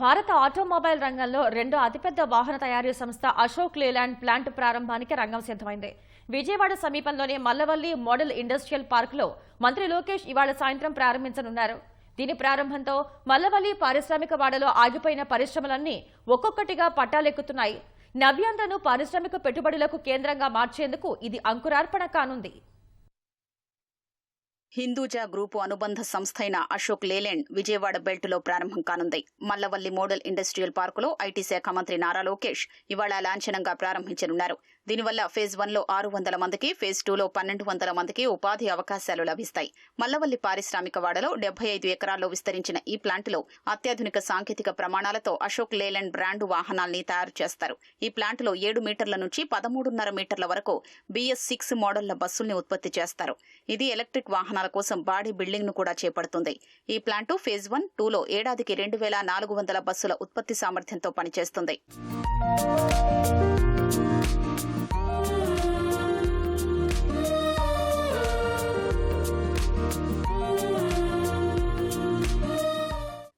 భారత ఆటోమొబైల్ రంగంలో రెండో అతిపెద్ద వాహన తయారీ సంస్థ అశోక్ లేలాండ్ ప్లాంట్ ప్రారంభానికి రంగం సిద్ధమైంది. విజయవాడ సమీపంలోని మల్లవల్లి మోడల్ ఇండస్ట్రియల్ పార్కులో మంత్రి లోకేష్ ఇవాళ సాయంత్రం ప్రారంభించనున్నారు. దీని ప్రారంభంతో మల్లవల్లి పారిశ్రామిక వాడలో ఆగిపోయిన పరిశ్రమలన్నీ ఒక్కొక్కటిగా పట్టాలెక్కుతున్నాయి. నవ్యాంధ్రను పారిశ్రామిక పెట్టుబడులకు కేంద్రంగా మార్చేందుకు ఇది అంకురార్పణ కానుంది. హిందూజా గ్రూపు అనుబంధ సంస్థ అయిన అశోక్ లేలాండ్ విజయవాడ బెల్టులో ప్రారంభం కానుంది. మల్లవల్లి మోడల్ ఇండస్ట్రియల్ పార్కులో ఐటీ శాఖ మంత్రి నారా లోకేష్ ఇవాళ లాంఛనంగా ప్రారంభించనున్నారు. దీనివల్ల ఫేజ్ వన్లో ఆరు వందల మందికి ఫేజ్ టూలో పన్నెండు వందల మందికి ఉపాధి అవకాశాలు లభిస్తాయి. మల్లవల్లి పారిశ్రామిక వాడలో డెబ్బై ఐదు ఎకరాల్లో విస్తరించిన ఈ ప్లాంటులో అత్యాధునిక సాంకేతిక ప్రమాణాలతో అశోక్ లేలాండ్ బ్రాండు వాహనాల్ని తయారు చేస్తారు. ఈ ప్లాంటులో ఏడు మీటర్ల నుంచి పదమూడున్నర మీటర్ల వరకు బిఎస్ సిక్స్ మోడళ్ళ బస్సుల్ని ఉత్పత్తి చేస్తారు. ఇది ఎలక్ట్రిక్ వాహనాల కోసం బాడీ బిల్డింగ్ను కూడా చేపడుతుంది. ఈ ప్లాంటు ఫేజ్ వన్ టూలో ఏడాదికి రెండు వేల నాలుగు వందల బస్సుల ఉత్పత్తి సామర్థ్యంతో పనిచేస్తుంది.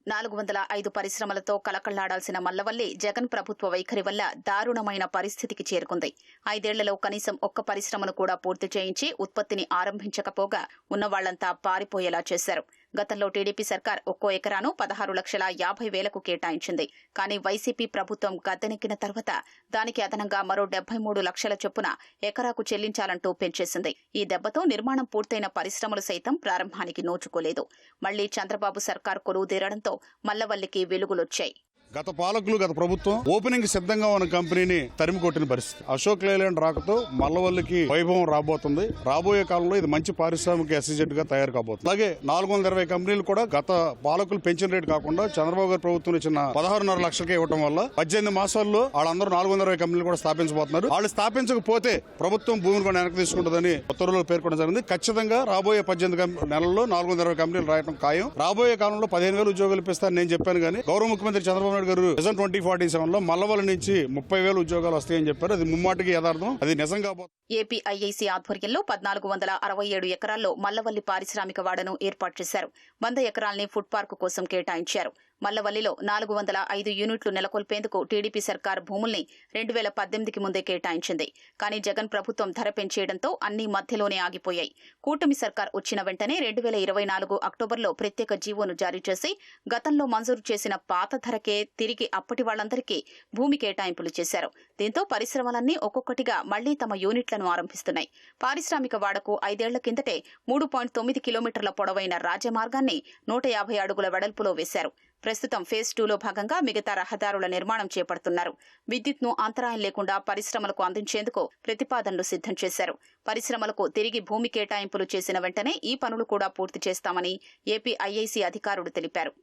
నాలుగు వందల ఐదు పరిశ్రమలతో కలకళ్ళాడాల్సిన మల్లవల్లి జగన్ ప్రభుత్వ వైఖరి వల్ల దారుణమైన పరిస్థితికి చేరుకుంది. ఐదేళ్ళలో కనీసం ఒక్క పరిశ్రమను కూడా పూర్తి చేయించి ఉత్పత్తిని ఆరంభించకపోగా ఉన్నవాళ్ళంతా పారిపోయేలా చేశారు. గతంలో టీడీపీ సర్కార్ ఒక్కో ఎకరాను పదహారు లక్షల యాభై వేలకు కేటాయించింది. కానీ వైసీపీ ప్రభుత్వం గద్దెనెక్కిన తర్వాత దానికి అదనంగా మరో డెబ్బై మూడు లక్షల చొప్పున ఎకరాకు చెల్లించాలంటూ పెంచేసింది. ఈ దెబ్బతో నిర్మాణం పూర్తయిన పరిశ్రమలు సైతం ప్రారంభానికి నోచుకోలేదు. మళ్ళీ చంద్రబాబు సర్కార్ కొలువు తీరడంతో మల్లవల్లికి వెలుగులొచ్చాయి. గత పాలకులు గత ప్రభుత్వం ఓపెనింగ్ సిద్ధంగా ఉన్న కంపెనీని తరిమి కొట్టిన పరిస్థితి. అశోక్ లేలాండ్ రాకతో మల్లవల్లికి వైభవం రాబోతుంది. రాబోయే కాలంలో ఇది మంచి పారిశ్రామిక ఎస్ఎజెడ్గా తయారు కాబోతుంది. అలాగే నాలుగు వందల ఇరవై కంపెనీలు కూడా గత పాలకులు పెంచిన రేటు కాకుండా చంద్రబాబు గారి ప్రభుత్వం ఇచ్చిన పదహారున్నర లక్షలకే ఇవ్వడం వల్ల పద్దెనిమిది మాసాల్లో వాళ్ళందరూ నాలుగు వందల ఇరవై కంపెనీలు కూడా స్థాపించబోతున్నారు. వాళ్ళు స్థాపించకపోతే ప్రభుత్వం భూమిని కూడా వెనక్కి తీసుకుంటుందని ఉత్తర్వులు పేర్కొనడం జరిగింది. ఖచ్చితంగా రాబోయే పద్దెనిమిది నెలల్లో నాలుగు వందల ఇరవై కంపెనీలు రాయడం ఖాయం. రాబోయే కాలంలో పదిహేను వేలు ఉద్యోగాలు ఇప్పిస్తారని నేను చెప్పాను కానీ గౌరవ ముఖ్యమంత్రి చంద్రబాబు నాయుడు గారు ప్రజెంట్ ట్వంటీ ఫార్టీ సెవెన్లో మల్లవల నుంచి ముప్పై వేలు ఉద్యోగాలు వస్తాయని చెప్పారు. అది ముమ్మాటికి యథార్థం. అది నిజంగా ఏపీ ఐఐసీ ఆధ్వర్యంలో పద్నాలుగు వందల అరవై ఏడు ఎకరాల్లో మల్లవల్లి పారిశ్రామిక వాడను ఏర్పాటు చేశారు. వంద ఎకరాల్ని ఫుడ్ పార్క్ కోసం కేటాయించారు. మల్లవల్లిలో నాలుగు వందల ఐదు యూనిట్లు నెలకొల్పేందుకు టీడీపీ సర్కార్ భూముల్ని రెండు వేల పద్దెనిమిదికి ముందే కేటాయించింది. కానీ జగన్ ప్రభుత్వం ధర పెంచేయడంతో అన్ని మధ్యలోనే ఆగిపోయాయి. కూటమి సర్కార్ వచ్చిన వెంటనే రెండు వేల ఇరవై నాలుగు అక్టోబర్లో ప్రత్యేక జీవోను జారీ చేసి గతంలో మంజూరు చేసిన పాత ధరకే తిరిగి అప్పటి వాళ్ళందరికీ భూమి కేటాయింపులు చేశారు. దీంతో పరిశ్రమలన్నీ ఒక్కొక్కటిగా మళ్ళీ తమ యూనిట్లను ఆరంభిస్తున్నాయి. పారిశ్రామిక వాడకు ఐదేళ్ళ కిందటే మూడు పాయింట్ తొమ్మిది కిలోమీటర్ల పొడవైన రాజమార్గాన్ని నూట యాభై అడుగుల వెడల్పులో వేశారు. ప్రస్తుతం ఫేజ్ టూలో భాగంగా మిగతా రహదారుల నిర్మాణం చేపడుతున్నారు. విద్యుత్ను అంతరాయం లేకుండా పరిశ్రమలకు అందించేందుకు ప్రతిపాదనలు సిద్ధం చేశారు. పరిశ్రమలకు తిరిగి భూమి కేటాయింపులు చేసిన వెంటనే ఈ పనులు కూడా పూర్తి చేస్తామని ఏపీ ఐఐసీ అధికారులు తెలిపారు.